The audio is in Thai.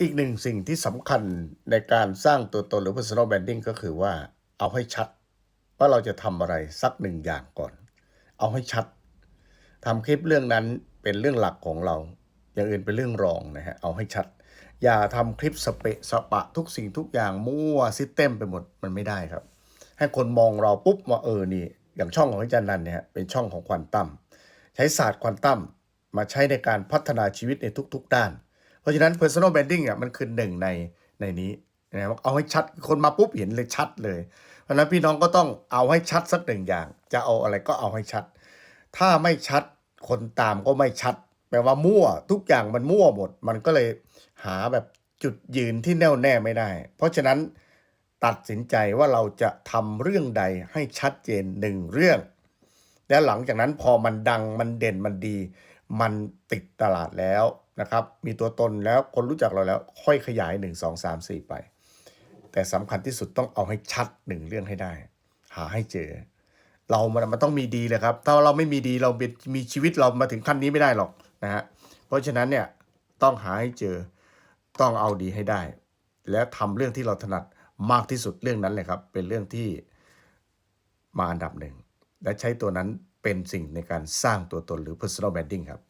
อีกหนึ่งสิ่งที่สำคัญในการสร้างตัวตนหรือ personal branding ก็คือว่าเอาให้ชัดว่าเราจะทำอะไรสักหนึ่งอย่างก่อน เอาให้ชัดทำคลิปเรื่องนั้นเป็นเรื่องหลักของเรา อย่างอื่นเป็นเรื่องรองนะฮะเอาให้ชัด อย่าทำคลิปสเปะสปะทุกสิ่งทุกอย่างมั่วซิสเต็มไปหมดมันไม่ได้ครับ ให้คนมองเราปุ๊บว่าเออนี่ อย่างช่องของอาจารย์นันเนี่ยเป็นช่องของควอนตัมใช้ศาสตร์ควอนตัมมาใช้ในการพัฒนาชีวิตในทุก ๆ ด้าน เพราะฉะนั้น personal branding อะมันคือหนึ่งในในนี้นะครับเอาให้ชัดคนมาปุ๊บเห็นเลยชัดเลย เพราะฉะนั้นพี่น้องก็ต้องเอาให้ชัดสักหนึ่งอย่าง จะเอาอะไรก็เอาให้ชัด ถ้าไม่ชัดคนตามก็ไม่ชัด แปลว่ามั่วทุกอย่างมันมั่วหมด มันก็เลยหาแบบจุดยืนที่แน่วแน่ไม่ได้ เพราะฉะนั้นตัดสินใจว่าเราจะทำเรื่องใดให้ชัดเจนหนึ่งเรื่อง แล้วหลังจากนั้นพอมันดังมันเด่นมันดี มันติดตลาดแล้ว นะครับ มีตัวตนแล้วคนรู้จักเราแล้ว ค่อยขยาย 1 2 3 4 ไป แต่สำคัญที่สุดต้องเอาให้ชัดหนึ่งเรื่องให้ได้ หาให้เจอ เรามันมันต้องมีดีเลยครับ ถ้าเราไม่มีดีเราเป็นมีชีวิตเรามาถึงขั้นนี้ไม่ได้หรอกนะฮะเพราะฉะนั้นเนี่ยต้องหาให้เจอต้องเอาดีให้ได้ แล้วทำเรื่องที่เราถนัดมากที่สุดเรื่องนั้นเลยครับ เป็นเรื่องที่มาอันดับหนึ่งและใช้ตัวนั้นเป็นสิ่งในการสร้างตัวตนหรือ personal branding ครับ